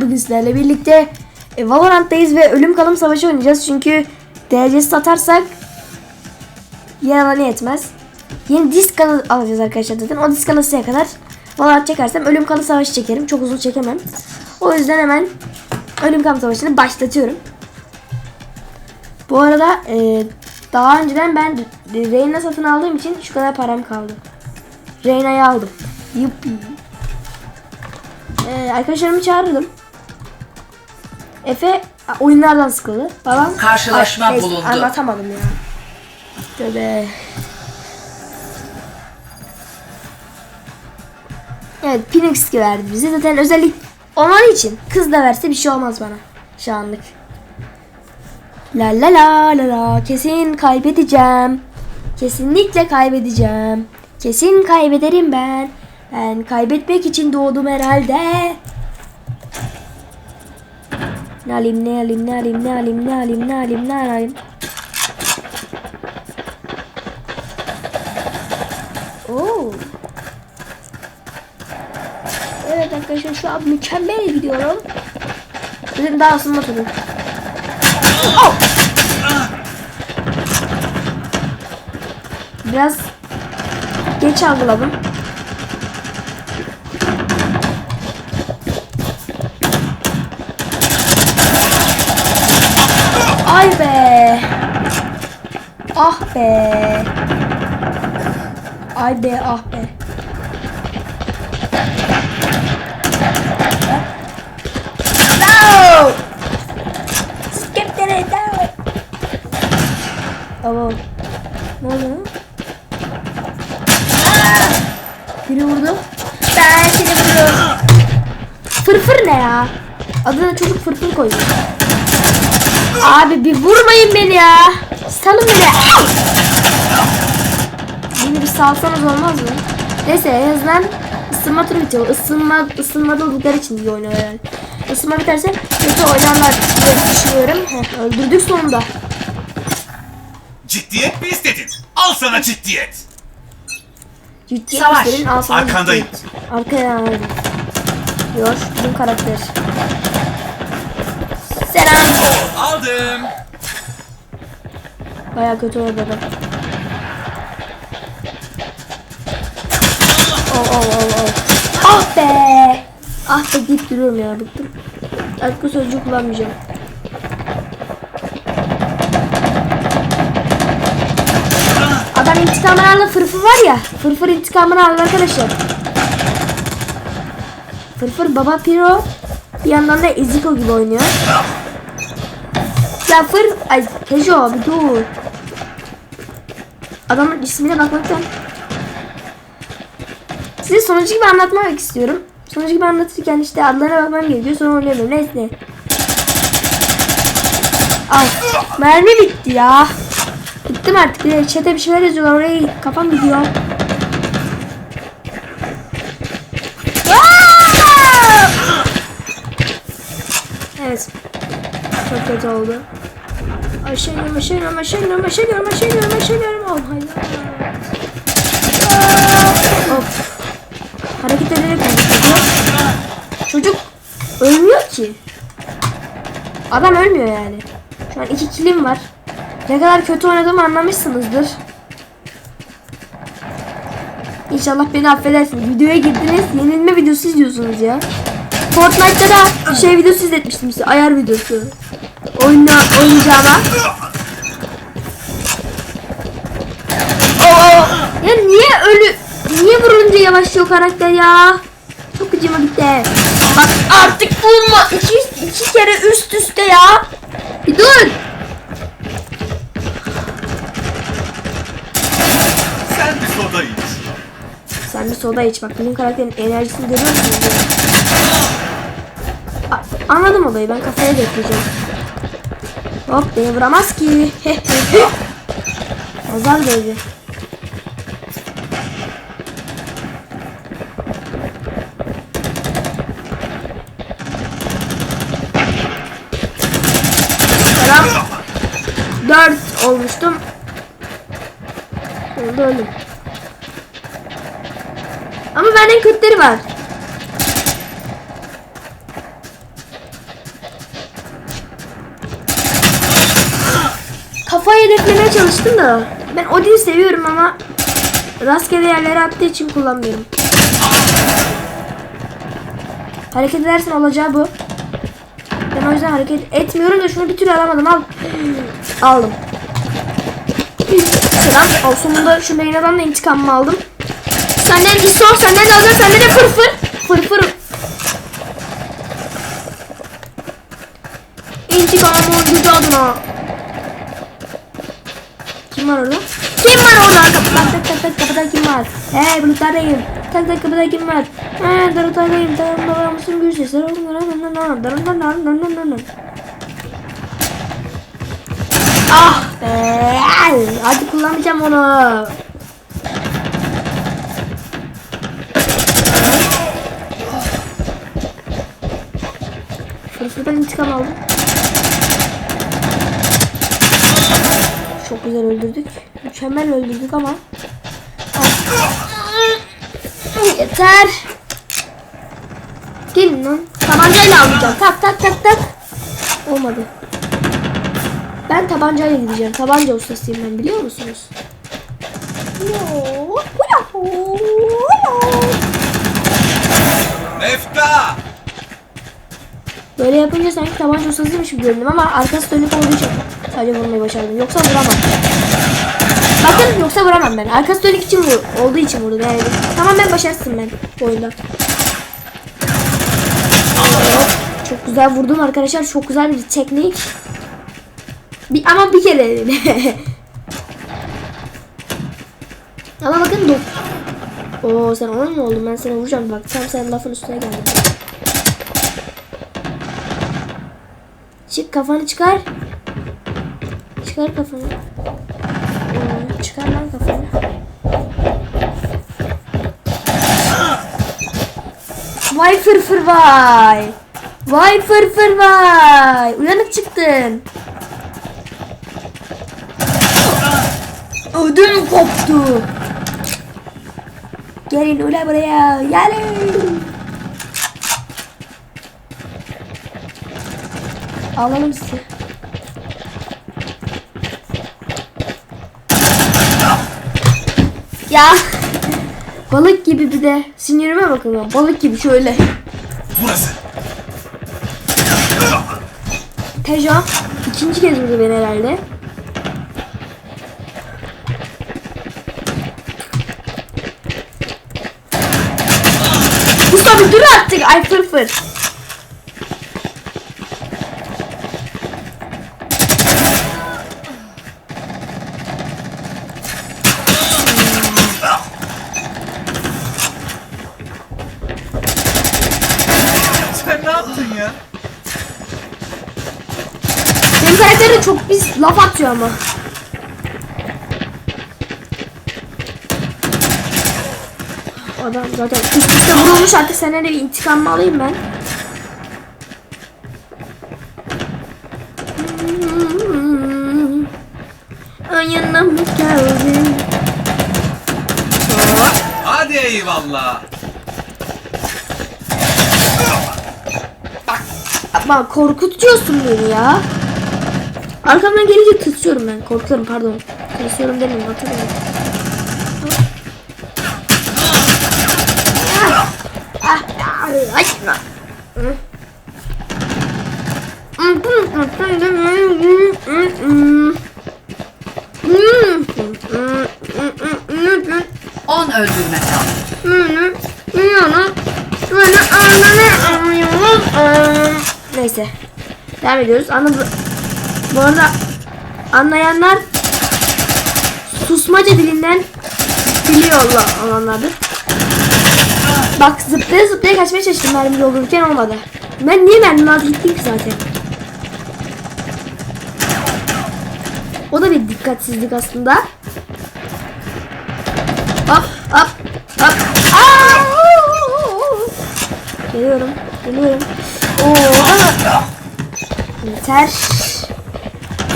bugün sizlerle birlikte e, Valorant'tayız ve ölüm kalım savaşı oynayacağız çünkü derecesi satarsak yer alanı yetmez. Yeni disk al- alacağız arkadaşlar zaten. O disk alasıya kadar Valorant çekersem ölüm kalım savaşı çekerim. Çok uzun çekemem. O yüzden hemen ölüm kalım savaşını başlatıyorum. Bu arada e, daha önceden ben Reyna satın aldığım için şu kadar param kaldı. Reyna'yı aldım. Yuppi. Ee, arkadaşlarımı çağırdım. Efe oyunlardan sıkıldı. Babam Karşılaşma Ay, neyse, bulundu. Anlatamadım ya. Tövbe. Evet Phoenix verdi bize. Zaten özellik olmadığı için kız da verse bir şey olmaz bana. Şu anlık. La la la la la. Kesin kaybedeceğim. Kesinlikle kaybedeceğim. Kesin kaybederim ben. Ben kaybetmek için doğdum herhalde. Ne alayım ne alayım ne alayım ne alayım ne alayım ne alayım ne alayım. Oo. Evet arkadaşlar şu an mükemmel gidiyorum. Bizim daha ısınma turu. Oh! Biraz geç algıladım. Ay be. Ah be. Ay be ah be. No! Skip it down. Tamam. Ne oldu? Ah! Biri vurdu. Ben seni vuruyorum. Fırfır ne ya? Adına çocuk fırfır koydu. Abi bir vurmayın beni ya. Salın beni. Beni bir salsanız olmaz mı? Neyse en azından ısınma turu bitiyor. Isınma, ısınmada oldukları için iyi oynuyor herhalde. Isınma biterse kötü oynarlar diye düşünüyorum. Heh, öldürdük sonunda. Ciddiyet mi istedin? Al sana ciddiyet. Ciddiyet Savaş. gösterin, al sana Arkandayım. ciddiyet. Arkaya aldım. Diyor bizim karakter. Aldım. Baya kötü oldu adam. Oh oh oh oh. Ah be. Ah be deyip duruyorum ya bıktım. Artık bu sözcüğü kullanmayacağım. Adam intikamını aldı fırfır var ya. Fırfır intikamını aldı arkadaşlar. Fırfır baba piro. Bir yandan da Eziko gibi oynuyor. Ya fır... Ay Tejo bir dur. Adamın ismine bakmaktan. Size sonucu gibi anlatmak istiyorum. Sonucu gibi anlatırken işte adlarına bakmam gerekiyor. Sonra oynayamıyorum. Neyse. Al. Mermi bitti ya. Bittim artık. Bir chat'e bir şeyler yazıyorlar. Oraya kafam gidiyor. Evet. Çok kötü oldu. Aşağıyorum, aşağıyorum, aşağıyorum, aşağıyorum, aşağıyorum, aşağıyorum. Oh. Aa! Of. Hareket ederek. Çocuk ölmüyor ki. Adam ölmüyor yani. Şu an iki kilim var. Ne kadar kötü oynadığımı anlamışsınızdır. İnşallah beni affedersiniz. Videoya girdiniz, yenilme videosu izliyorsunuz ya. Fortnite'da da şey videosu izletmiştim size, ayar videosu. Oyna, oynayacağıma. Oo, ya niye ölü, niye vurunca yavaşlıyor karakter ya? Çok gıcıma gitti. Bak artık vurma. İki, iki kere üst üste ya. Bir dur. Sen bir soda iç. Sen bir soda iç bak bizim karakterin enerjisini görüyor musun? Anladım olayı ben kafaya getireceğim. Hop beni vuramaz ki. Azar değdi. Selam. Dört olmuştum. Oldu öldüm. Ama benden kötüleri var. Hedeflemeye çalıştım da. Ben Odin'i seviyorum ama rastgele yerlere attığı için kullanmıyorum. Hareket edersen olacağı bu. Ben o yüzden hareket etmiyorum da şunu bir türlü alamadım. Al. Aldım. Selam. Al sonunda şu Leyna'dan da intikamımı aldım. Senden İso, senden de alacağım. Senden de fırfır. Fırfır. İntikamımı gücü adına. Kim var orada? Kim var orada? Kapıda tak tak tak kapıda kim var? Hey bulutlardayım. Tak tak kapıda kim var? He darutlardayım. Tamam babam mısın güç sesler Ah be. Hadi kullanmayacağım onu. Fırfırdan intikam aldım. Çok güzel öldürdük. Mükemmel öldürdük ama. Yeter. Gelin lan. Tabancayla alacağım. Tak tak tak tak. Olmadı. Ben tabancayla gideceğim. Tabanca ustasıyım ben biliyor musunuz? Mefta! Böyle yapınca sanki tabanca ustasıymış gibi göründüm ama arkası dönük olduğu için sadece vurmayı başardım. Yoksa vuramam. Bakın yoksa vuramam ben. Arkası dönük için vur, olduğu için vurdum yani. Tamamen başarısın ben bu oyunda. Çok güzel vurdum arkadaşlar. Çok güzel bir teknik. Bir, ama bir kere. ama bakın dur. Oo sen onun mu oldun? Ben seni vuracağım bak. Tam sen lafın üstüne geldin. Çık kafanı çıkar. Çıkar kafanı. Ee, çıkar lan kafanı. Vay fırfır vay. Vay fırfır vay. Uyanık çıktın. Ödüm koptu. Gelin ulan buraya. Gelin. Alalım sizi. Ya. Balık gibi bir de. Sinirime bakın. Balık gibi şöyle. Burası. Tejo. ikinci kez vurdu beni herhalde. Mustafa dur artık. Ay fırfır. Sen ne yaptın ya? De çok pis laf atıyor ama. Adam zaten üst üste vurulmuş artık de bir intikamımı alayım ben. Ayağına mı geldin? Hadi eyvallah. Bak korkutuyorsun beni ya. Arkamdan gelince tırsıyorum ben. Korkuyorum pardon. Tırsıyorum demeyeyim hatırlıyorum. Hı. On öldürme. Neyse. Devam ediyoruz. Anladı. Bu arada anlayanlar susmaca dilinden biliyor olanlardır. Bak zıplaya zıplaya kaçmaya çalıştım mermi doldururken olmadı. Ben niye mermi altı gittim ki zaten? O da bir dikkatsizlik aslında. Hop hop hop. Geliyorum. Geliyorum. Oo. Yeter.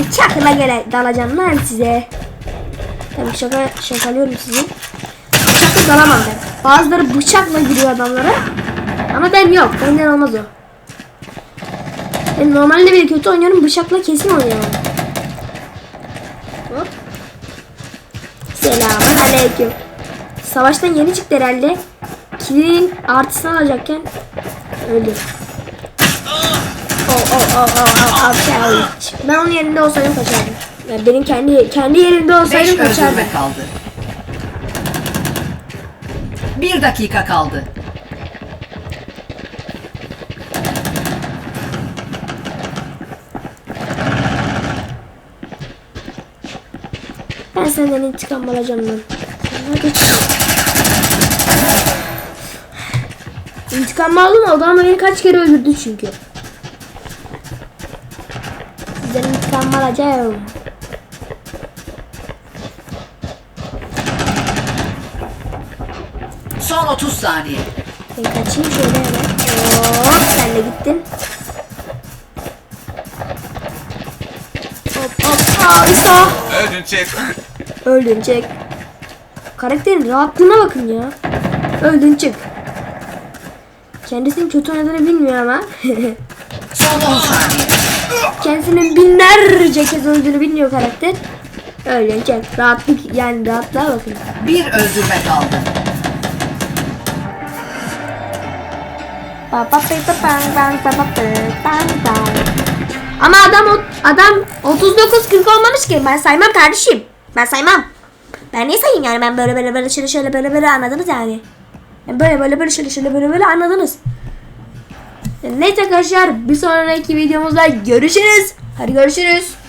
Bıçakla gele dalacağım lan size. Tabii şaka şakalıyorum sizi. Bıçakla dalamam ben. Bazıları bıçakla giriyor adamlara. Ama ben yok. Benden olmaz o. Ben normalde bir kötü oynuyorum. Bıçakla kesin oynayamam. Selamünaleyküm. Savaştan yeni çıktı herhalde. Kilinin artısını alacakken öldü. Oh oh oh oh oh oh Ben onun yerinde olsaydım kaçardım. Yani benim kendi kendi yerimde 5 olsaydım kaçardım. öldürme kaldı. Bir dakika kaldı. Ben senden intikam alacağım lan. Hadi. İntikam aldım adam beni kaç kere öldürdü çünkü. İntikam alacağım. Son 30 saniye. Ben kaçayım şöyle hemen. Hop sen de gittin. Hop hop harika. Ödün çek. Öldün çek. Karakterin rahatlığına bakın ya. Öldün çık. Kendisinin kötü oynadığını bilmiyor ama. Son 10 saniye. Kendisinin binlerce kez öldüğünü bilmiyor karakter. Öldün çek. Rahatlık yani rahatlığa bakın. Bir öldürme kaldı. Ama adam adam 39 40 olmamış ki. Ben saymam kardeşim. Ben saymam. Ben niye sayayım yani ben böyle böyle böyle şöyle şöyle böyle böyle anladınız yani. Yani böyle böyle böyle şöyle şöyle böyle böyle anladınız. Neyse arkadaşlar bir sonraki videomuzda görüşürüz. Hadi görüşürüz.